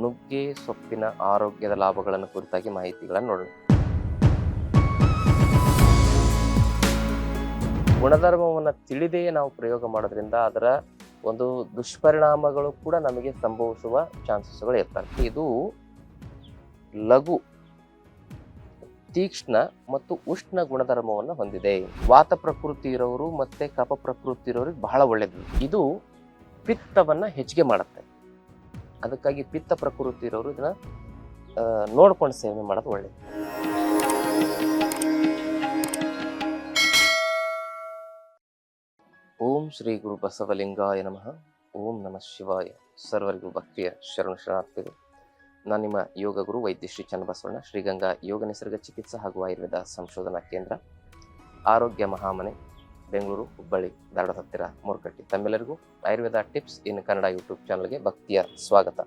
ನುಗ್ಗೆ ಸೊಪ್ಪಿನ ಆರೋಗ್ಯದ ಲಾಭಗಳನ್ನು ಕುರಿತಾಗಿ ಮಾಹಿತಿಗಳನ್ನು ನೋಡೋಣ. ಗುಣಧರ್ಮವನ್ನು ತಿಳಿದೆಯೇ ನಾವು ಪ್ರಯೋಗ ಮಾಡೋದ್ರಿಂದ ಅದರ ಒಂದು ದುಷ್ಪರಿಣಾಮಗಳು ಕೂಡ ನಮಗೆ ಸಂಭವಿಸುವ ಚಾನ್ಸಸ್ಗಳು ಇರ್ತವೆ. ಇದು ಲಘು, ತೀಕ್ಷ್ಣ ಮತ್ತು ಉಷ್ಣ ಗುಣಧರ್ಮವನ್ನು ಹೊಂದಿದೆ. ವಾತ ಪ್ರಕೃತಿ ಇರೋರು ಮತ್ತೆ ಕಪ ಪ್ರಕೃತಿ ಇರೋರಿಗೆ ಬಹಳ ಒಳ್ಳೆಯದು ಇದು ಪಿತ್ತವನ್ನು ಹೆಚ್ಚಿಗೆ ಮಾಡುತ್ತೆ. ಅದಕ್ಕಾಗಿ ಪಿತ್ತ ಪ್ರಕೃತಿ ಇರೋರು ಇದನ್ನ ನೋಡ್ಕೊಂಡು ಸೇವನೆ ಮಾಡೋದು ಒಳ್ಳೆಯದು ಓಂ ಶ್ರೀ ಗುರು ಬಸವಲಿಂಗಾಯ ನಮಃ. ಓಂ ನಮಃ ಶಿವಾಯ. ಸರ್ವರಿಗೂ ಭಕ್ತಿಯ ಶರಣ ಶರಣಾರ್ಥಿಗಳು. ನಾನು ನಿಮ್ಮ ಯೋಗ ಗುರು ವೈದ್ಯ ಶ್ರೀ ಚನ್ನಬಸವಣ್ಣ, ಶ್ರೀಗಂಗಾ ಯೋಗ ನಿಸರ್ಗ ಚಿಕಿತ್ಸಾ ಹಾಗೂ ಆಯುರ್ವೇದ ಸಂಶೋಧನಾ ಕೇಂದ್ರ, ಆರೋಗ್ಯ ಮಹಾಮನೆ ಬೆಂಗಳೂರು, ಹುಬ್ಬಳ್ಳಿ, ಧಾರವಾಡ ಹತ್ತಿರ ಮೂರ್ಕಟ್ಟಿ. ತಮ್ಮೆಲ್ಲರಿಗೂ Ayurveda tips in Kannada YouTube ಚಾನಲ್ಗೆ ಭಕ್ತಿಯ ಸ್ವಾಗತ.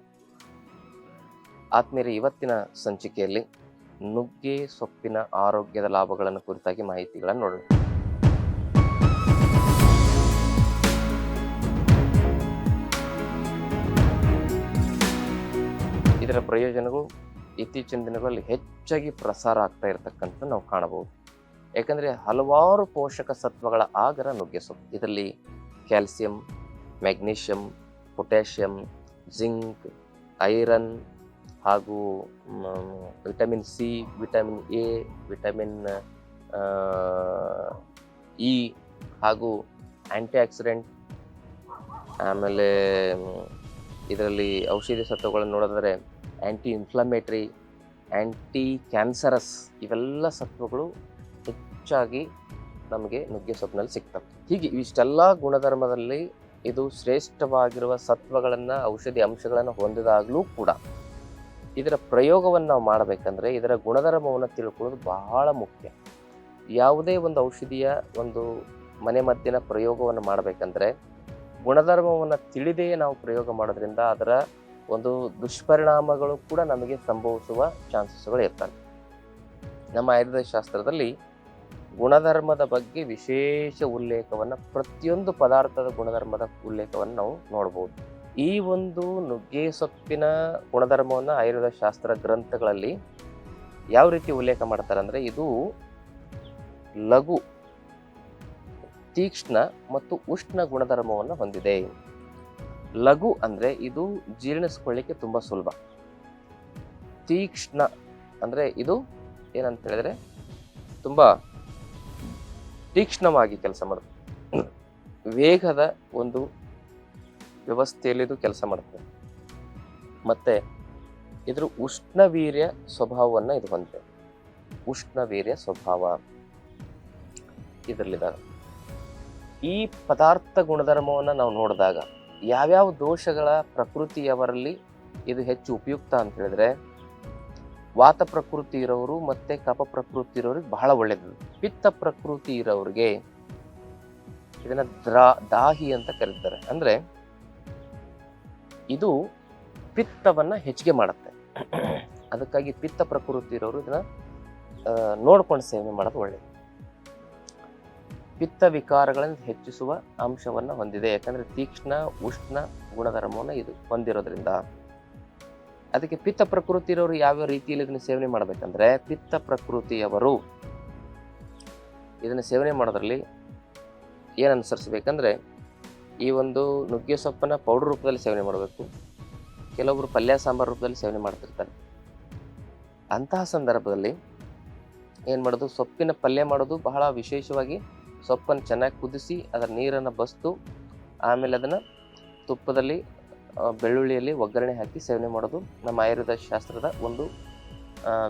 ಆತ್ಮೀಯರೇ, ಇವತ್ತಿನ ಸಂಚಿಕೆಯಲ್ಲಿ ನುಗ್ಗೆ ಸೊಪ್ಪಿನ ಆರೋಗ್ಯದ ಲಾಭಗಳನ್ನು ಕುರಿತಾಗಿ ಮಾಹಿತಿಗಳನ್ನು ನೋಡೋಣ. ಇದರ ಪ್ರಯೋಜನಗಳು ಇತ್ತೀಚಿನ ದಿನಗಳಲ್ಲಿ ಹೆಚ್ಚಾಗಿ ಪ್ರಸಾರ ಆಗ್ತಾ ಇರತಕ್ಕಂಥ ನಾವು ಕಾಣಬಹುದು. ಯಾಕಂದ್ರೆ ಹಲವಾರು ಪೋಷಕ ಸತ್ವಗಳ ಆಗರ ನುಗ್ಗೆ ಸೊಪ್ಪು ಇದರಲ್ಲಿ calcium, magnesium, potassium, zinc, iron ಹಾಗೂ vitamin C, vitamin A, vitamin E ಹಾಗೂ ಆ್ಯಂಟಿ ಆಕ್ಸಿಡೆಂಟ್ ಆಮೇಲೆ ಇದರಲ್ಲಿ ಔಷಧಿ ಸತ್ವಗಳನ್ನು ನೋಡಿದ್ರೆ ಆ್ಯಂಟಿ ಇನ್ಫ್ಲಮೇಟ್ರಿ ಆ್ಯಂಟಿ ಕ್ಯಾನ್ಸರಸ್ ಇವೆಲ್ಲ ಸತ್ವಗಳು ಹೆಚ್ಚಾಗಿ ನಮಗೆ ನುಗ್ಗೆ ಸೊಪ್ಪಿನಲ್ಲಿ ಸಿಗ್ತವೆ. ಹೀಗೆ ಇಷ್ಟೆಲ್ಲ ಗುಣಧರ್ಮದಲ್ಲಿ ಇದು ಶ್ರೇಷ್ಠವಾಗಿರುವ ಸತ್ವಗಳನ್ನು, ಔಷಧಿ ಅಂಶಗಳನ್ನು ಹೊಂದಿದಾಗಲೂ ಕೂಡ ಇದರ ಪ್ರಯೋಗವನ್ನು ನಾವು ಮಾಡಬೇಕಂದ್ರೆ ಇದರ ಗುಣಧರ್ಮವನ್ನು ತಿಳ್ಕೊಳ್ಳೋದು ಬಹಳ ಮುಖ್ಯ. ಯಾವುದೇ ಒಂದು ಔಷಧಿಯ ಒಂದು ಮನೆಮದ್ದಿನ ಪ್ರಯೋಗವನ್ನು ಮಾಡಬೇಕಂದ್ರೆ ಗುಣಧರ್ಮವನ್ನು ತಿಳಿದೆಯೇ ನಾವು ಪ್ರಯೋಗ ಮಾಡೋದ್ರಿಂದ ಅದರ ಒಂದು ದುಷ್ಪರಿಣಾಮಗಳು ಕೂಡ ನಮಗೆ ಸಂಭವಿಸುವ ಚಾನ್ಸಸ್ಗಳು ಇರ್ತವೆ. ನಮ್ಮ ಆಯುರ್ವೇದ ಶಾಸ್ತ್ರದಲ್ಲಿ ಗುಣಧರ್ಮದ ಬಗ್ಗೆ ವಿಶೇಷ ಉಲ್ಲೇಖವನ್ನು ಪ್ರತಿಯೊಂದು ಪದಾರ್ಥದ ಗುಣಧರ್ಮದ ಉಲ್ಲೇಖವನ್ನು ನಾವು ನೋಡ್ಬೋದು. ಈ ಒಂದು ನುಗ್ಗೆ ಸೊಪ್ಪಿನ ಗುಣಧರ್ಮವನ್ನು ಆಯುರ್ವೇದ ಶಾಸ್ತ್ರ ಗ್ರಂಥಗಳಲ್ಲಿ ಯಾವ ರೀತಿ ಉಲ್ಲೇಖ ಮಾಡ್ತಾರೆ ಅಂದರೆ ಇದು ಲಘು, ತೀಕ್ಷ್ಣ ಮತ್ತು ಉಷ್ಣ ಗುಣಧರ್ಮವನ್ನು ಹೊಂದಿದೆ. ಲಘು ಅಂದರೆ ಇದು ಜೀರ್ಣಿಸ್ಕೊಳ್ಳಿಕ್ಕೆ ತುಂಬ ಸುಲಭ. ತೀಕ್ಷ್ಣ ಅಂದರೆ ಇದು ಏನಂತ ಹೇಳಿದ್ರೆ ತುಂಬಾ ತೀಕ್ಷ್ಣವಾಗಿ ಕೆಲಸ ಮಾಡುತ್ತೆ ವೇಗದ ಒಂದು ವ್ಯವಸ್ಥೆಯಲ್ಲಿ ಇದು ಕೆಲಸ ಮಾಡುತ್ತೆ ಮತ್ತೆ ಇದ್ರ ಉಷ್ಣವೀರ್ಯ ಸ್ವಭಾವವನ್ನು ಇದು ಹೊಂದಿದೆ ಉಷ್ಣವೀರ್ಯ ಸ್ವಭಾವ. ಇದರಲ್ಲಿದಾಗ ಈ ಪದಾರ್ಥ ಗುಣಧರ್ಮವನ್ನು ನಾವು ನೋಡಿದಾಗ ಯಾವ್ಯಾವ ದೋಷಗಳ ಪ್ರಕೃತಿಯವರಲ್ಲಿ ಇದು ಹೆಚ್ಚು ಉಪಯುಕ್ತ ಅಂತ ಹೇಳಿದ್ರೆ ವಾತ ಪ್ರಕೃತಿ ಇರೋರು ಮತ್ತೆ ಕಪ ಪ್ರಕೃತಿ ಇರೋರಿಗೆ ಬಹಳ ಒಳ್ಳೆಯದು ಪಿತ್ತ ಪ್ರಕೃತಿ ಇರೋರಿಗೆ ಇದನ್ನ ದ್ರಾ, ದಾಹಿ ಅಂತ ಕರೀತಾರೆ. ಅಂದ್ರೆ ಇದು ಪಿತ್ತವನ್ನ ಹೆಚ್ಚಿಗೆ ಮಾಡುತ್ತೆ. ಅದಕ್ಕಾಗಿ ಪಿತ್ತ ಪ್ರಕೃತಿ ಇರೋರು ಇದನ್ನ ನೋಡ್ಕೊಂಡು ಸೇವನೆ ಮಾಡೋದು ಒಳ್ಳೆಯದು ಪಿತ್ತ ವಿಕಾರಗಳನ್ನು ಹೆಚ್ಚಿಸುವ ಅಂಶವನ್ನ ಹೊಂದಿದೆ. ಯಾಕಂದ್ರೆ ತೀಕ್ಷ್ಣ, ಉಷ್ಣ ಗುಣಧರ್ಮವನ್ನು ಇದು ಹೊಂದಿರೋದ್ರಿಂದ. ಅದಕ್ಕೆ ಪಿತ್ತ ಪ್ರಕೃತಿ ಇರೋರು ಯಾವ್ಯಾವ ರೀತಿಯಲ್ಲಿ ಇದನ್ನ ಸೇವನೆ ಮಾಡ್ಬೇಕಂದ್ರೆ ಪಿತ್ತ ಪ್ರಕೃತಿಯವರು ಇದನ್ನ ಸೇವನೆ ಮಾಡೋದ್ರಲ್ಲಿ ಏನು ಅನುಸರಿಸ್ಬೇಕಂದ್ರೆ ಈ ಒಂದು ನುಗ್ಗೆ ಸೊಪ್ಪನ್ನ ಪೌಡರ್ ರೂಪದಲ್ಲಿ ಸೇವನೆ ಮಾಡಬೇಕು. ಕೆಲವೊಬ್ಬರು ಪಲ್ಯ ಸಾಂಬಾರ್ ರೂಪದಲ್ಲಿ ಸೇವನೆ ಮಾಡ್ತಿರ್ತಾರೆ. ಅಂತಹ ಸಂದರ್ಭದಲ್ಲಿ ಏನು ಮಾಡೋದು? ಸೊಪ್ಪಿನ ಪಲ್ಯ ಮಾಡೋದು ಬಹಳ ವಿಶೇಷವಾಗಿ ಸೊಪ್ಪನ್ನು ಚೆನ್ನಾಗಿ ಕುದಿಸಿ ಅದರ ನೀರನ್ನು ಬಸ್ತು, ಆಮೇಲೆ ಅದನ್ನು ತುಪ್ಪದಲ್ಲಿ ಬೆಳ್ಳುಳ್ಳಿಯಲ್ಲಿ ಒಗ್ಗರಣೆ ಹಾಕಿ ಸೇವನೆ ಮಾಡೋದು ನಮ್ಮ ಆಯುರ್ವೇದ ಶಾಸ್ತ್ರದ ಒಂದು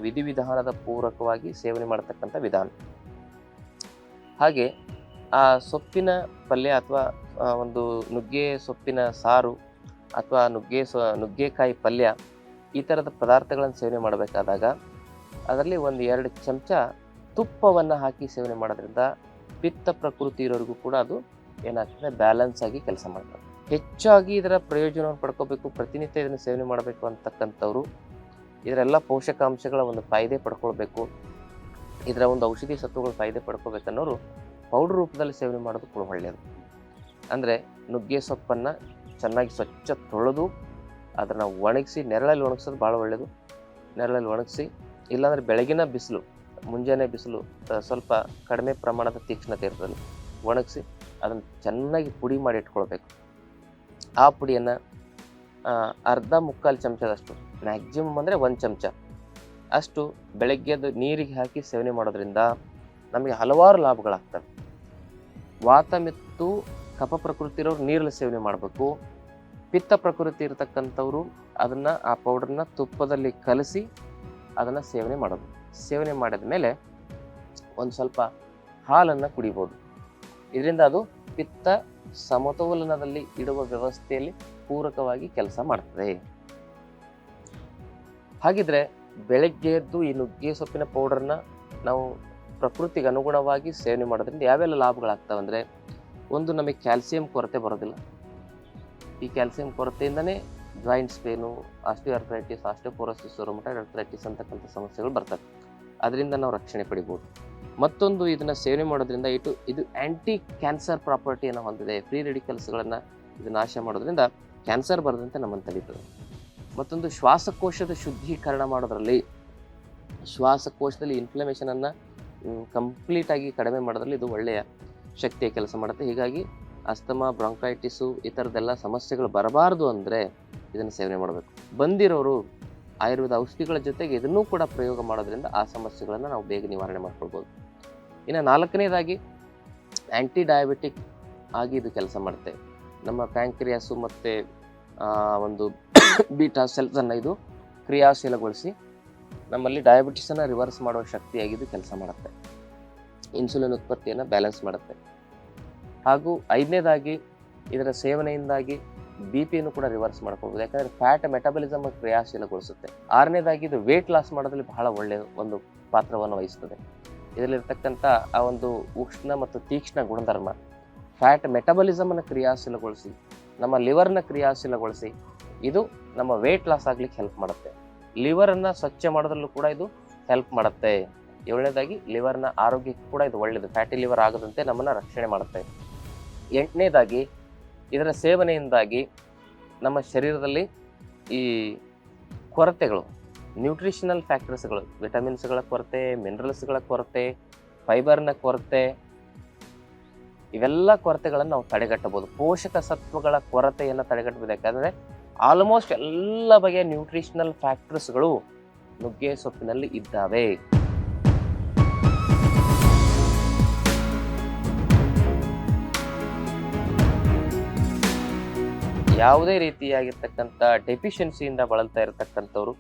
ವಿಧಿವಿಧಾನದ ಪೂರಕವಾಗಿ ಸೇವನೆ ಮಾಡತಕ್ಕಂಥ ವಿಧಾನ. ಹಾಗೆ, ಆ ಸೊಪ್ಪಿನ ಪಲ್ಯ ಅಥವಾ ಒಂದು ನುಗ್ಗೆ ಸೊಪ್ಪಿನ ಸಾರು ಅಥವಾ ನುಗ್ಗೆ ಸೊ, ನುಗ್ಗೆಕಾಯಿ ಪಲ್ಯ ಈ ಥರದ ಪದಾರ್ಥಗಳನ್ನು ಸೇವನೆ ಮಾಡಬೇಕಾದಾಗ ಅದರಲ್ಲಿ ಒಂದು ಎರಡು ಚಮಚ ತುಪ್ಪವನ್ನು ಹಾಕಿ ಸೇವನೆ ಮಾಡೋದ್ರಿಂದ ಪಿತ್ತ ಪ್ರಕೃತಿ ಇರೋರಿಗೂ ಕೂಡ ಅದು ಏನಾಗ್ತದೆ, ಬ್ಯಾಲೆನ್ಸ್ ಆಗಿ ಕೆಲಸ ಮಾಡ್ತದೆ. ಹೆಚ್ಚಾಗಿ ಇದರ ಪ್ರಯೋಜನವನ್ನು ಪಡ್ಕೋಬೇಕು, ಪ್ರತಿನಿತ್ಯ ಇದನ್ನು ಸೇವನೆ ಮಾಡಬೇಕು ಅಂತಕ್ಕಂಥವ್ರು. ಇದರೆಲ್ಲ ಪೋಷಕಾಂಶಗಳ ಒಂದು ಫಾಯ್ದೆ ಪಡ್ಕೊಳ್ಬೇಕು. ಇದರ ಒಂದು ಔಷಧಿ ಸತ್ವಗಳ ಫಾಯ್ದೆ ಪಡ್ಕೋಬೇಕನ್ನೋರು ಪೌಡರ್ ರೂಪದಲ್ಲಿ ಸೇವನೆ ಮಾಡೋದು ಕೂಡ ಒಳ್ಳೆಯದು ಅಂದರೆ ನುಗ್ಗೆ ಸೊಪ್ಪನ್ನು ಚೆನ್ನಾಗಿ ಸ್ವಚ್ಛ ತೊಳೆದು ಅದನ್ನು ಒಣಗಿಸಿ, ನೆರಳಲ್ಲಿ ಒಣಗಿಸೋದು ಭಾಳ ಒಳ್ಳೆಯದು ನೆರಳಲ್ಲಿ ಒಣಗಿಸಿ, ಇಲ್ಲಾಂದರೆ ಬೆಳಗಿನ ಬಿಸಿಲು, ಮುಂಜಾನೆ ಬಿಸಿಲು ಸ್ವಲ್ಪ ಕಡಿಮೆ ಪ್ರಮಾಣದ ತೀಕ್ಷ್ಣತೆ ಇರ್ತದೆ ಒಣಗಿಸಿ ಅದನ್ನು ಚೆನ್ನಾಗಿ ಪುಡಿ ಮಾಡಿ ಇಟ್ಕೊಳ್ಬೇಕು. ಆ ಪುಡಿಯನ್ನು ಅರ್ಧ ಮುಕ್ಕಾಲು ಚಮಚದಷ್ಟು ಮ್ಯಾಕ್ಸಿಮಮ್ ಅಂದರೆ ಒಂದು ಚಮಚ ಅಷ್ಟು ಬೆಳಗ್ಗೆದ್ದು ನೀರಿಗೆ ಹಾಕಿ ಸೇವನೆ ಮಾಡೋದ್ರಿಂದ ನಮಗೆ ಹಲವಾರು ಲಾಭಗಳಾಗ್ತವೆ ವಾತ ಕಪ ಕಫ ಪ್ರಕೃತಿ ಇರೋರು ನೀರಲ್ಲಿ ಸೇವನೆ ಮಾಡಬೇಕು. ಪಿತ್ತ ಪ್ರಕೃತಿ ಇರತಕ್ಕಂಥವ್ರು ಅದನ್ನು, ಆ ಪೌಡರ್ನ ತುಪ್ಪದಲ್ಲಿ ಕಲಸಿ ಅದನ್ನು ಸೇವನೆ ಮಾಡೋದು. ಸೇವನೆ ಮಾಡಿದ ಮೇಲೆ ಒಂದು ಸ್ವಲ್ಪ ಹಾಲನ್ನು ಕುಡಿಬೋದು. ಇದರಿಂದ ಅದು ಪಿತ್ತ ಸಮತೋಲನದಲ್ಲಿ ಇಡುವ ವ್ಯವಸ್ಥೆಯಲ್ಲಿ ಪೂರಕವಾಗಿ ಕೆಲಸ ಮಾಡ್ತದೆ. ಹಾಗಿದ್ರೆ ಬೆಳಗ್ಗೆ ಎದ್ದು ಈ ನುಗ್ಗೆ ಸೊಪ್ಪಿನ ಪೌಡರ್ನ ನಾವು ಪ್ರಕೃತಿಗೆ ಅನುಗುಣವಾಗಿ ಸೇವನೆ ಮಾಡೋದ್ರಿಂದ ಯಾವೆಲ್ಲ ಲಾಭಗಳಾಗ್ತವೆ ಅಂದರೆ ಒಂದು ನಮಗೆ ಕ್ಯಾಲ್ಸಿಯಂ ಕೊರತೆ ಬರೋದಿಲ್ಲ. ಈ calcium ಕೊರತೆಯಿಂದನೇ joints pain osteoarthritis osteoporosis rheumatoid arthritis ಅಂತಕ್ಕಂಥ ಸಮಸ್ಯೆಗಳು ಬರ್ತವೆ. ಅದರಿಂದ ನಾವು ರಕ್ಷಣೆ ಪಡಿಬೋದು. ಮತ್ತೊಂದು ಇದನ್ನು ಸೇವನೆ ಮಾಡೋದ್ರಿಂದ ಇಟ್ಟು ಇದು ಆ್ಯಂಟಿ ಕ್ಯಾನ್ಸರ್ ಪ್ರಾಪರ್ಟಿಯನ್ನು ಹೊಂದಿದೆ. ಫ್ರೀ ರೆಡಿಕಲ್ಸ್ಗಳನ್ನು ಇದು ನಾಶ ಮಾಡೋದ್ರಿಂದ ಕ್ಯಾನ್ಸರ್ ಬರದಂತೆ ನಮ್ಮನ್ನು ತಡೀತದೆ. ಮತ್ತೊಂದು ಶ್ವಾಸಕೋಶದ ಶುದ್ಧೀಕರಣ ಮಾಡೋದ್ರಲ್ಲಿ, ಶ್ವಾಸಕೋಶದಲ್ಲಿ ಇನ್ಫ್ಲಮೇಷನನ್ನು ಕಂಪ್ಲೀಟಾಗಿ ಕಡಿಮೆ ಮಾಡೋದ್ರಲ್ಲಿ ಇದು ಒಳ್ಳೆಯ ಶಕ್ತಿಯ ಕೆಲಸ ಮಾಡುತ್ತೆ. ಹೀಗಾಗಿ ಅಸ್ತಮಾ ಬ್ರಾಂಕೈಟಿಸು ಈ ಥರದ್ದೆಲ್ಲ ಸಮಸ್ಯೆಗಳು ಬರಬಾರ್ದು ಅಂದರೆ ಇದನ್ನು ಸೇವನೆ ಮಾಡಬೇಕು. ಬಂದಿರೋರು ಆಯುರ್ವೇದ ಔಷಧಿಗಳ ಜೊತೆಗೆ ಇದನ್ನೂ ಕೂಡ ಪ್ರಯೋಗ ಮಾಡೋದ್ರಿಂದ ಆ ಸಮಸ್ಯೆಗಳನ್ನು ನಾವು ಬೇಗ ನಿವಾರಣೆ ಮಾಡ್ಕೊಳ್ಬೋದು. ಇನ್ನು ನಾಲ್ಕನೇದಾಗಿ ಆ್ಯಂಟಿ ಡಯಾಬಿಟಿಕ್ ಆಗಿ ಇದು ಕೆಲಸ ಮಾಡುತ್ತೆ ನಮ್ಮ ಪ್ಯಾಂಕ್ರಿಯಾಸು ಮತ್ತು ಒಂದು ಬೀಟಾ ಸೆಲ್ಸನ್ನು ಇದು ಕ್ರಿಯಾಶೀಲಗೊಳಿಸಿ ನಮ್ಮಲ್ಲಿ ಡಯಾಬಿಟಿಸನ್ನು ರಿವರ್ಸ್ ಮಾಡುವ ಶಕ್ತಿಯಾಗಿದ್ದು ಕೆಲಸ ಮಾಡುತ್ತೆ. ಇನ್ಸುಲಿನ್ ಉತ್ಪತ್ತಿಯನ್ನು ಬ್ಯಾಲೆನ್ಸ್ ಮಾಡುತ್ತೆ. ಹಾಗೂ ಐದನೇದಾಗಿ ಇದರ ಸೇವನೆಯಿಂದಾಗಿ ಬಿ ಪಿಯನ್ನು ಕೂಡ ರಿವರ್ಸ್ ಮಾಡ್ಕೋಬಹುದು ಯಾಕಂದರೆ ಫ್ಯಾಟ್ ಮೆಟಬಲಿಸಮ್ ಕ್ರಿಯಾಶೀಲಗೊಳಿಸುತ್ತೆ. ಆರನೇದಾಗಿ ಇದು ವೇಟ್ ಲಾಸ್ ಮಾಡೋದ್ರಲ್ಲಿ ಬಹಳ ಒಳ್ಳೆಯ ಒಂದು ಪಾತ್ರವನ್ನು ವಹಿಸ್ತದೆ. ಇದರಲ್ಲಿರ್ತಕ್ಕಂಥ ಆ ಒಂದು ಉಷ್ಣ ಮತ್ತು ತೀಕ್ಷ್ಣ ಗುಣಧರ್ಮ ಫ್ಯಾಟ್ ಮೆಟಬಲಿಸಮನ್ನು ಕ್ರಿಯಾಶೀಲಗೊಳಿಸಿ, ನಮ್ಮ ಲಿವರ್ನ ಕ್ರಿಯಾಶೀಲಗೊಳಿಸಿ, ಇದು ನಮ್ಮ ವೇಟ್ ಲಾಸ್ ಆಗ್ಲಿಕ್ಕೆ ಹೆಲ್ಪ್ ಮಾಡುತ್ತೆ. ಲಿವರನ್ನು ಸ್ವಚ್ಛ ಮಾಡೋದ್ರಲ್ಲೂ ಕೂಡ ಇದು ಹೆಲ್ಪ್ ಮಾಡುತ್ತೆ. ಏಳನೇದಾಗಿ ಲಿವರ್ನ ಆರೋಗ್ಯಕ್ಕೆ ಕೂಡ ಇದು ಒಳ್ಳೆಯದು ಫ್ಯಾಟಿ ಲಿವರ್ ಆಗದಂತೆ ನಮ್ಮನ್ನು ರಕ್ಷಣೆ ಮಾಡುತ್ತೆ. ಎಂಟನೇದಾಗಿ ಇದರ ಸೇವನೆಯಿಂದಾಗಿ ನಮ್ಮ ಶರೀರದಲ್ಲಿ ಈ ಕೊರತೆಗಳು ನ್ಯೂಟ್ರಿಷನಲ್ ಫ್ಯಾಕ್ಟರ್ಸ್ಗಳು ವಿಟಮಿನ್ಸ್ಗಳ ಕೊರತೆ ಮಿನರಲ್ಸ್ಗಳ ಕೊರತೆ ಫೈಬರ್ನ ಕೊರತೆ, ಇವೆಲ್ಲ ಕೊರತೆಗಳನ್ನು ನಾವು ತಡೆಗಟ್ಟಬಹುದು. ಪೋಷಕ ಸತ್ವಗಳ ಕೊರತೆಯನ್ನು ತಡೆಗಟ್ಟಬಹುದು ಯಾಕಂದರೆ ಆಲ್ಮೋಸ್ಟ್ ಎಲ್ಲ ಬಗೆಯ ನ್ಯೂಟ್ರಿಷನಲ್ ಫ್ಯಾಕ್ಟರ್ಸ್ಗಳು ನುಗ್ಗೆ ಸೊಪ್ಪಿನಲ್ಲಿ ಇದ್ದಾವೆ. ಯಾವುದೇ ರೀತಿಯಾಗಿರ್ತಕ್ಕಂಥ ಡೆಫಿಷಿಯನ್ಸಿಯಿಂದ ಬಳಲ್ತಾ ಇರತಕ್ಕಂಥವ್ರು,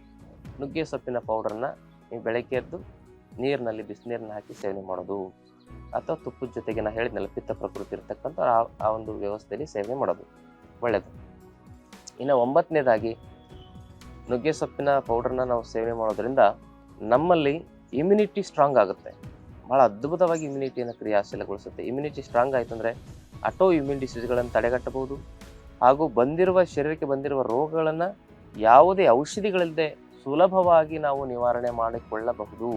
ನುಗ್ಗೆ ಸೊಪ್ಪಿನ ಪೌಡರ್ನ ನೀವು ಬೆಳಗ್ಗೆ ಎದ್ದು ನೀರಿನಲ್ಲಿ ಬಿಸಿನೀರನ್ನ ಹಾಕಿ ಸೇವನೆ ಮಾಡೋದು, ಅಥವಾ ತುಪ್ಪದ ಜೊತೆಗೆ ನಾ ಹೇಳಿದ್ನಲ್ಲ ಪಿತ್ತ ಪ್ರಕೃತಿ ಇರ್ತಕ್ಕಂಥ ಆ ಆ ಒಂದು ವ್ಯವಸ್ಥೆಯಲ್ಲಿ ಸೇವನೆ ಮಾಡೋದು ಒಳ್ಳೆಯದು ಇನ್ನು ಒಂಬತ್ತನೇದಾಗಿ, ನುಗ್ಗೆ ಸೊಪ್ಪಿನ ಪೌಡ್ರನ್ನ ನಾವು ಸೇವನೆ ಮಾಡೋದ್ರಿಂದ ನಮ್ಮಲ್ಲಿ ಇಮ್ಯುನಿಟಿ ಸ್ಟ್ರಾಂಗ್ ಆಗುತ್ತೆ. ಭಾಳ ಅದ್ಭುತವಾಗಿ ಇಮ್ಯುನಿಟಿಯನ್ನು ಕ್ರಿಯಾಶೀಲಗೊಳಿಸುತ್ತೆ. ಇಮ್ಯುನಿಟಿ ಸ್ಟ್ರಾಂಗ್ ಆಯ್ತು ಅಂದರೆ ಅಟೋ ಇಮ್ಯೂನ್ ಡಿಸೀಸ್ಗಳನ್ನು ತಡೆಗಟ್ಟಬಹುದು ಹಾಗೂ ಬಂದಿರುವ ಶರೀರಕ್ಕೆ ಬಂದಿರುವ ರೋಗಗಳನ್ನು ಯಾವುದೇ ಔಷಧಿಗಳಿಲ್ಲದೆ ಸುಲಭವಾಗಿ ನಾವು ನಿವಾರಣೆ ಮಾಡಿಕೊಳ್ಳಬಹುದು.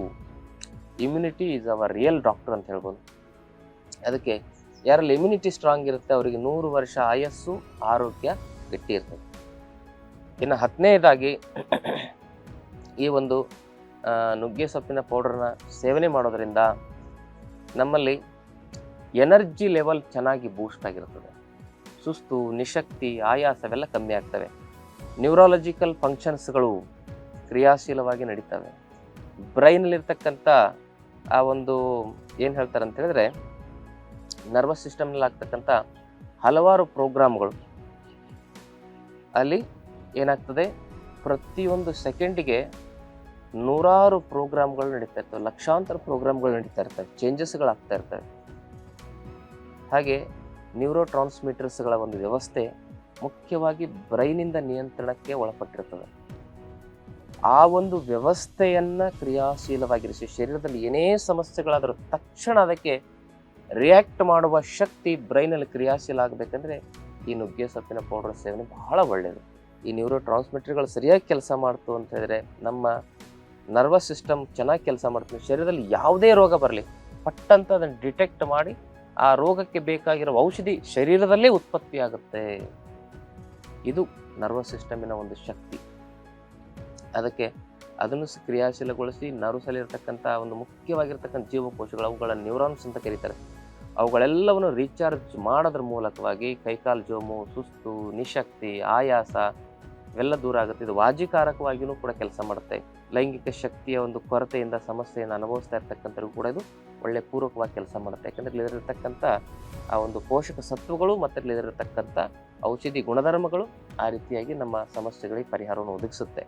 Immunity is our real doctor ಅಂತ ಹೇಳ್ಬೋದು. ಅದಕ್ಕೆ ಯಾರಲ್ಲಿ ಇಮ್ಯುನಿಟಿ ಸ್ಟ್ರಾಂಗ್ ಇರುತ್ತೆ ಅವರಿಗೆ ನೂರು ವರ್ಷ ಆಯಸ್ಸು, ಆರೋಗ್ಯ ಗಟ್ಟಿ ಇರ್ತದೆ. ಇನ್ನು ಹತ್ತನೇದಾಗಿ ಈ ಒಂದು ನುಗ್ಗೆ ಸೊಪ್ಪಿನ ಪೌಡರ್ನ ಸೇವನೆ ಮಾಡೋದರಿಂದ ನಮ್ಮಲ್ಲಿ ಎನರ್ಜಿ ಲೆವೆಲ್ ಚೆನ್ನಾಗಿ ಬೂಸ್ಟ್ ಆಗಿರ್ತದೆ. ಸುಸ್ತು, ನಿಶಕ್ತಿ, ಆಯಾಸವೆಲ್ಲ ಕಮ್ಮಿ ಆಗ್ತವೆ. ನ್ಯೂರಾಲಜಿಕಲ್ ಫಂಕ್ಷನ್ಸ್ಗಳು ಕ್ರಿಯಾಶೀಲವಾಗಿ ನಡೀತವೆ. ಬ್ರೈನಲ್ಲಿರ್ತಕ್ಕಂಥ ಆ ಒಂದು ಏನು ಹೇಳ್ತಾರೆ ಅಂತ ಹೇಳಿದ್ರೆ ನರ್ವಸ್ ಸಿಸ್ಟಮ್ನಲ್ಲಿ ಆಗ್ತಕ್ಕಂಥ ಹಲವಾರು ಪ್ರೋಗ್ರಾಮ್ಗಳು ಅಲ್ಲಿ ಏನಾಗ್ತದೆ, ಪ್ರತಿಯೊಂದು ಸೆಕೆಂಡಿಗೆ ನೂರಾರು ಪ್ರೋಗ್ರಾಮ್ಗಳು ನಡೀತಾ ಇರ್ತವೆ. ಲಕ್ಷಾಂತರ ಪ್ರೋಗ್ರಾಮ್ಗಳು ನಡೀತಾ ಇರ್ತವೆ. ಚೇಂಜಸ್ಗಳಾಗ್ತಾ ಇರ್ತವೆ. ಹಾಗೆ ನ್ಯೂರೋ ಟ್ರಾನ್ಸ್ಮಿಟರ್ಸ್ಗಳ ಒಂದು ವ್ಯವಸ್ಥೆ ಮುಖ್ಯವಾಗಿ ಬ್ರೈನಿಂದ ನಿಯಂತ್ರಣಕ್ಕೆ ಒಳಪಟ್ಟಿರ್ತದೆ. ಆ ಒಂದು ವ್ಯವಸ್ಥೆಯನ್ನು ಕ್ರಿಯಾಶೀಲವಾಗಿರಿಸಿ, ಶರೀರದಲ್ಲಿ ಏನೇ ಸಮಸ್ಯೆಗಳಾದರೂ ತಕ್ಷಣ ಅದಕ್ಕೆ ರಿಯಾಕ್ಟ್ ಮಾಡುವ ಶಕ್ತಿ ಬ್ರೈನಲ್ಲಿ ಕ್ರಿಯಾಶೀಲ ಆಗಬೇಕಂದ್ರೆ ಈ ನುಗ್ಗೆ ಸೊಪ್ಪಿನ ಪೌಡರ್ ಸೇವನೆ ಬಹಳ ಒಳ್ಳೆಯದು ಈ ನ್ಯೂರೋ ಟ್ರಾನ್ಸ್ಮಿಟರ್ಗಳು ಸರಿಯಾಗಿ ಕೆಲಸ ಮಾಡ್ತು ಅಂತ ಹೇಳಿದ್ರೆ ನಮ್ಮ ನರ್ವಸ್ ಸಿಸ್ಟಮ್ ಚೆನ್ನಾಗಿ ಕೆಲಸ ಮಾಡ್ತದೆ. ಶರೀರದಲ್ಲಿ ಯಾವುದೇ ರೋಗ ಬರಲಿ, ಪಟ್ಟಂತ ಅದನ್ನು ಡಿಟೆಕ್ಟ್ ಮಾಡಿ ಆ ರೋಗಕ್ಕೆ ಬೇಕಾಗಿರೋ ಔಷಧಿ ಶರೀರದಲ್ಲೇ ಉತ್ಪತ್ತಿಯಾಗುತ್ತೆ. ಇದು ನರ್ವಸ್ ಸಿಸ್ಟಮಿನ ಒಂದು ಶಕ್ತಿ. ಅದಕ್ಕೆ ಅದನ್ನು ಕ್ರಿಯಾಶೀಲಗೊಳಿಸಿ ನರ್ವಸಲ್ಲಿರತಕ್ಕಂಥ ಒಂದು ಮುಖ್ಯವಾಗಿರ್ತಕ್ಕಂಥ ಜೀವಕೋಶಗಳು ಅವುಗಳ ನ್ಯೂರಾನ್ಸ್ ಅಂತ ಕರೀತಾರೆ. ಅವುಗಳೆಲ್ಲವನ್ನು ರೀಚಾರ್ಜ್ ಮಾಡೋದ್ರ ಮೂಲಕವಾಗಿ ಕೈಕಾಲು ಜೋಮು, ಸುಸ್ತು, ನಿಶಕ್ತಿ, ಆಯಾಸ ಇವೆಲ್ಲ ದೂರ ಆಗುತ್ತೆ. ಇದು ವಾಜಿಕಾರಕವಾಗಿಯೂ ಕೂಡ ಕೆಲಸ ಮಾಡುತ್ತೆ. ಲೈಂಗಿಕ ಶಕ್ತಿಯ ಒಂದು ಕೊರತೆಯಿಂದ, ಸಮಸ್ಯೆಯನ್ನು ಅನುಭವಿಸ್ತಾ ಇರ್ತಕ್ಕಂಥವ್ರು ಕೂಡ ಇದು ಒಳ್ಳೆ ಪೂರಕವಾಗಿ ಕೆಲಸ ಮಾಡುತ್ತೆ. ಯಾಕಂದ್ರೆ ಇಲ್ಲಿರತಕ್ಕಂಥ ಆ ಒಂದು ಪೋಷಕ ಸತ್ವಗಳು ಮತ್ತು ಇಲ್ಲಿರತಕ್ಕಂಥ ಔಷಧಿ ಗುಣಧರ್ಮಗಳು ಆ ರೀತಿಯಾಗಿ ನಮ್ಮ ಸಮಸ್ಯೆಗಳಿಗೆ ಪರಿಹಾರವನ್ನು ಒದಗಿಸುತ್ತೆ.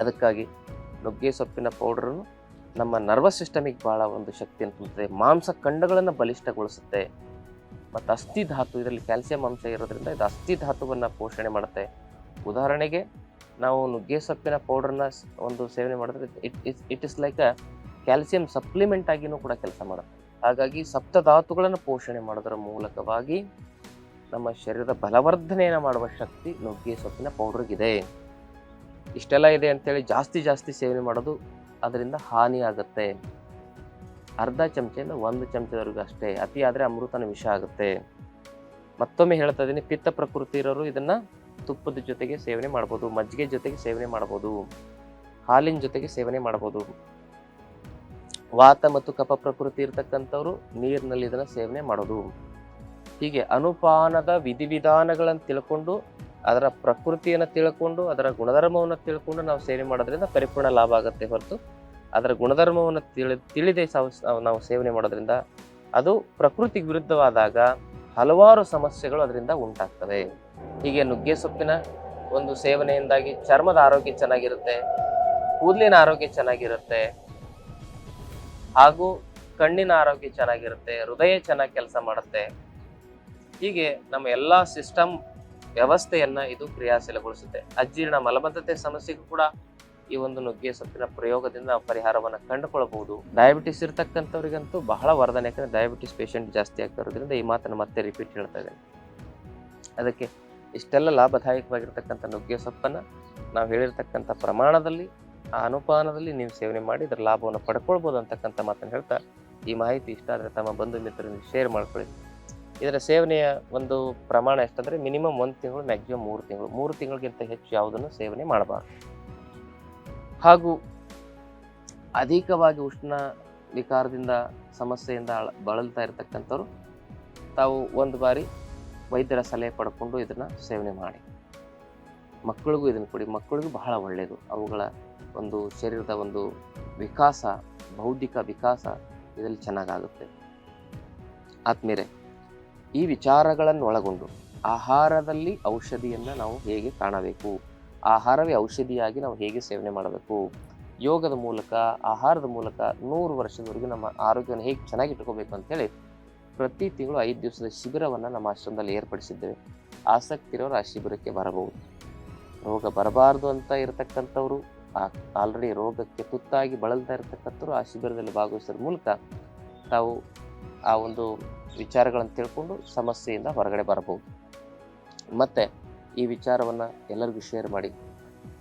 ಅದಕ್ಕಾಗಿ ನುಗ್ಗೆ ಸೊಪ್ಪಿನ ಪೌಡ್ರನ್ನು ನಮ್ಮ ನರ್ವಸ್ ಸಿಸ್ಟಮಿಗೆ ಭಾಳ ಒಂದು ಶಕ್ತಿಯನ್ನು ತುಂಬುತ್ತದೆ ಮಾಂಸ ಖಂಡಗಳನ್ನು ಬಲಿಷ್ಠಗೊಳಿಸುತ್ತೆ. ಮತ್ತು ಅಸ್ಥಿ ಧಾತು, ಇದರಲ್ಲಿ ಕ್ಯಾಲ್ಸಿಯಂ ಅಂಶ ಇರೋದ್ರಿಂದ ಇದು ಅಸ್ಥಿ ಧಾತುವನ್ನು ಪೋಷಣೆ ಮಾಡುತ್ತೆ. ಉದಾಹರಣೆಗೆ ನಾವು ನುಗ್ಗೆ ಸೊಪ್ಪಿನ ಪೌಡ್ರನ್ನ ಒಂದು ಸೇವನೆ ಮಾಡಿದ್ರೆ it is it is like a calcium supplement ಆಗಿನೂ ಕೂಡ ಕೆಲಸ ಮಾಡುತ್ತೆ. ಹಾಗಾಗಿ ಸಪ್ತ ಧಾತುಗಳನ್ನು ಪೋಷಣೆ ಮಾಡೋದರ ಮೂಲಕವಾಗಿ ನಮ್ಮ ಶರೀರದ ಬಲವರ್ಧನೆಯನ್ನು ಮಾಡುವ ಶಕ್ತಿ ನುಗ್ಗೆ ಸೊಪ್ಪಿನ ಪೌಡ್ರಿಗಿದೆ ಇಷ್ಟೆಲ್ಲ ಇದೆ ಅಂತೇಳಿ ಜಾಸ್ತಿ ಜಾಸ್ತಿ ಸೇವನೆ ಮಾಡೋದು ಅದರಿಂದ ಹಾನಿ ಆಗುತ್ತೆ. ಅರ್ಧ ಚಮಚೆಯಿಂದ ಒಂದು ಚಮಚದವರೆಗೂ ಅಷ್ಟೇ, ಅತಿ ಆದರೆ ಅಮೃತನ ವಿಷ ಆಗುತ್ತೆ. ಮತ್ತೊಮ್ಮೆ ಹೇಳ್ತಾ ಇದ್ದೀನಿ, ಪಿತ್ತ ಪ್ರಕೃತಿ ಇರೋರು ಇದನ್ನ ತುಪ್ಪದ ಜೊತೆಗೆ ಸೇವನೆ ಮಾಡ್ಬೋದು, ಮಜ್ಜಿಗೆ ಜೊತೆಗೆ ಸೇವನೆ ಮಾಡ್ಬೋದು, ಹಾಲಿನ ಜೊತೆಗೆ ಸೇವನೆ ಮಾಡ್ಬೋದು. ವಾತ ಮತ್ತು ಕಫ ಪ್ರಕೃತಿ ಇರ್ತಕ್ಕಂಥವ್ರು ನೀರಿನಲ್ಲಿ ಇದನ್ನು ಸೇವನೆ ಮಾಡೋದು. ಹೀಗೆ ಅನುಪಾನದ ವಿಧಿವಿಧಾನಗಳನ್ನು ತಿಳ್ಕೊಂಡು, ಅದರ ಪ್ರಕೃತಿಯನ್ನು ತಿಳ್ಕೊಂಡು, ಅದರ ಗುಣಧರ್ಮವನ್ನು ತಿಳ್ಕೊಂಡು ನಾವು ಸೇವನೆ ಮಾಡೋದ್ರಿಂದ ಪರಿಪೂರ್ಣ ಲಾಭ ಆಗುತ್ತೆ ಹೊರತು. ಅದರ ಗುಣಧರ್ಮವನ್ನು ತಿಳಿ, ತಿಳಿದೆ ನಾವು ಸೇವನೆ ಮಾಡೋದ್ರಿಂದ ಅದು ಪ್ರಕೃತಿಗೆ ವಿರುದ್ಧವಾದಾಗ ಹಲವಾರು ಸಮಸ್ಯೆಗಳು ಅದರಿಂದ ಉಂಟಾಗ್ತವೆ. ಹೀಗೆ ನುಗ್ಗೆ ಸೊಪ್ಪಿನ ಒಂದು ಸೇವನೆಯಿಂದಾಗಿ ಚರ್ಮದ ಆರೋಗ್ಯ ಚೆನ್ನಾಗಿರುತ್ತೆ, ಕೂದಲಿನ ಆರೋಗ್ಯ ಚೆನ್ನಾಗಿರುತ್ತೆ, ಹಾಗೂ ಕಣ್ಣಿನ ಆರೋಗ್ಯ ಚೆನ್ನಾಗಿರುತ್ತೆ, ಹೃದಯ ಚೆನ್ನಾಗಿ ಕೆಲಸ ಮಾಡುತ್ತೆ. ಹೀಗೆ ನಮ್ಮ ಎಲ್ಲಾ ಸಿಸ್ಟಮ್ ವ್ಯವಸ್ಥೆಯನ್ನು ಇದು ಕ್ರಿಯಾಶೀಲಗೊಳಿಸುತ್ತೆ. ಅಜೀರ್ಣ ಮಲಬದ್ಧತೆ ಸಮಸ್ಯೆಗೂ ಕೂಡ ಈ ಒಂದು ನುಗ್ಗೆ ಸೊಪ್ಪಿನ ಪ್ರಯೋಗದಿಂದ ಪರಿಹಾರವನ್ನು ಕಂಡುಕೊಳ್ಳಬಹುದು. ಡಯಾಬಿಟಿಸ್ ಇರತಕ್ಕಂಥವ್ರಿಗಂತೂ ಬಹಳ ವರ್ಧನೆ ಯಾಕಂದರೆ ಡಯಾಬಿಟಿಸ್ ಪೇಷಂಟ್ ಜಾಸ್ತಿ ಆಗ್ತಾ ಇರೋದ್ರಿಂದ ಈ ಮಾತನ್ನು ಮತ್ತೆ ರಿಪೀಟ್ ಹೇಳ್ತಾ ಇದ್ದೇನೆ. ಅದಕ್ಕೆ ಇಷ್ಟೆಲ್ಲ ಲಾಭದಾಯಕವಾಗಿರ್ತಕ್ಕಂಥ ನುಗ್ಗೆ ಸೊಪ್ಪನ್ನು ನಾವು ಹೇಳಿರ್ತಕ್ಕಂಥ ಪ್ರಮಾಣದಲ್ಲಿ, ಆ ಅನುಪಾನದಲ್ಲಿ ನೀವು ಸೇವನೆ ಮಾಡಿ ಇದರ ಲಾಭವನ್ನು ಪಡ್ಕೊಳ್ಬೋದು ಅಂತಕ್ಕಂಥ ಮಾತನ್ನು ಹೇಳ್ತಾ ಈ ಮಾಹಿತಿ ಇಷ್ಟ ಆದರೆ ತಮ್ಮ ಬಂಧು ಮಿತ್ರರಿಗೆ ಶೇರ್ ಮಾಡ್ಕೊಳ್ಳಿ. ಇದರ ಸೇವನೆಯ ಒಂದು ಪ್ರಮಾಣ ಎಷ್ಟಂದರೆ ಮಿನಿಮಮ್ ಒಂದು ತಿಂಗಳು ಮ್ಯಾಕ್ಸಿಮಮ್ ಮೂರು ತಿಂಗಳು. ಮೂರು ತಿಂಗಳಿಗಿಂತ ಹೆಚ್ಚು ಯಾವುದನ್ನು ಸೇವನೆ ಮಾಡಬಾರ್ದು. ಹಾಗೂ ಅಧಿಕವಾಗಿ ಉಷ್ಣ ವಿಕಾರದಿಂದ, ಸಮಸ್ಯೆಯಿಂದ ಬಳಲ್ತಾ ಇರತಕ್ಕಂಥವ್ರು ತಾವು ಒಂದು ಬಾರಿ ವೈದ್ಯರ ಸಲಹೆ ಪಡ್ಕೊಂಡು ಇದನ್ನು ಸೇವನೆ ಮಾಡಿ. ಮಕ್ಕಳಿಗೂ ಇದನ್ನು ಕೊಡಿ. ಮಕ್ಕಳಿಗೂ ಬಹಳ ಒಳ್ಳೆಯದು ಅವುಗಳ ಒಂದು ಶರೀರದ ಒಂದು ವಿಕಾಸ, ಬೌದ್ಧಿಕ ವಿಕಾಸ ಇದರಲ್ಲಿ ಚೆನ್ನಾಗಾಗುತ್ತೆ. ಆದ್ಮೇಲೆ ಈ ವಿಚಾರಗಳನ್ನು ಒಳಗೊಂಡು ಆಹಾರದಲ್ಲಿ ಔಷಧಿಯನ್ನು ನಾವು ಹೇಗೆ ಕಾಣಬೇಕು? ಆಹಾರವೇ ಔಷಧಿಯಾಗಿ ನಾವು ಹೇಗೆ ಸೇವನೆ ಮಾಡಬೇಕು? ಯೋಗದ ಮೂಲಕ, ಆಹಾರದ ಮೂಲಕ ನೂರು ವರ್ಷದವರೆಗೂ ನಮ್ಮ ಆರೋಗ್ಯವನ್ನು ಹೇಗೆ ಚೆನ್ನಾಗಿ ಇಟ್ಕೋಬೇಕು ಅಂತೇಳಿ ಪ್ರತಿ ತಿಂಗಳು ಐದು ದಿವಸದ ಶಿಬಿರವನ್ನು ನಮ್ಮ ಆಶ್ರಮದಲ್ಲಿ ಏರ್ಪಡಿಸಿದ್ದೇವೆ. ಆಸಕ್ತಿ ಇರೋರು ಆ ಶಿಬಿರಕ್ಕೆ ಬರಬಹುದು. ರೋಗ ಬರಬಾರ್ದು ಅಂತ ಇರತಕ್ಕಂಥವ್ರು ಆಲ್ರೆಡಿ ರೋಗಕ್ಕೆ ತುತ್ತಾಗಿ ಬಳಲ್ತಾ ಇರತಕ್ಕಂಥವ್ರು ಆ ಶಿಬಿರದಲ್ಲಿ ಭಾಗವಹಿಸೋದ್ರ ಮೂಲಕ ತಾವು ಆ ಒಂದು ವಿಚಾರಗಳನ್ನು ತಿಳ್ಕೊಂಡು ಸಮಸ್ಯೆಯಿಂದ ಹೊರಗಡೆ ಬರಬಹುದು. ಮತ್ತೆ ಈ ವಿಚಾರವನ್ನು ಎಲ್ಲರಿಗೂ ಶೇರ್ ಮಾಡಿ.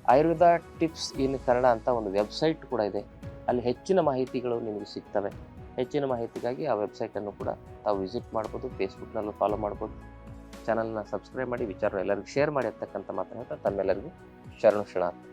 ಆಯುರ್ವೇದ ಟಿಪ್ಸ್ ಇನ್ ಕನ್ನಡ ಅಂತ ಒಂದು ವೆಬ್ಸೈಟ್ ಕೂಡ ಇದೆ. ಅಲ್ಲಿ ಹೆಚ್ಚಿನ ಮಾಹಿತಿಗಳು ನಿಮಗೆ ಸಿಗ್ತವೆ. ಹೆಚ್ಚಿನ ಮಾಹಿತಿಗಾಗಿ ಆ ವೆಬ್ಸೈಟನ್ನು ಕೂಡ ತಾವು ವಿಸಿಟ್ ಮಾಡ್ಬೋದು ಫೇಸ್ಬುಕ್ನಲ್ಲೂ ಫಾಲೋ ಮಾಡ್ಬೋದು. ಚಾನಲ್ನ ಸಬ್ಸ್ಕ್ರೈಬ್ ಮಾಡಿ ವಿಚಾರ ಎಲ್ಲರಿಗೂ ಶೇರ್ ಮಾಡಿ ಅಂತಕ್ಕಂಥ ಮಾತನ್ನು ಹೇಳ್ತಾ ತಮ್ಮೆಲ್ಲರಿಗೂ ಶರಣು ಶರಣಾರ್ಥಿ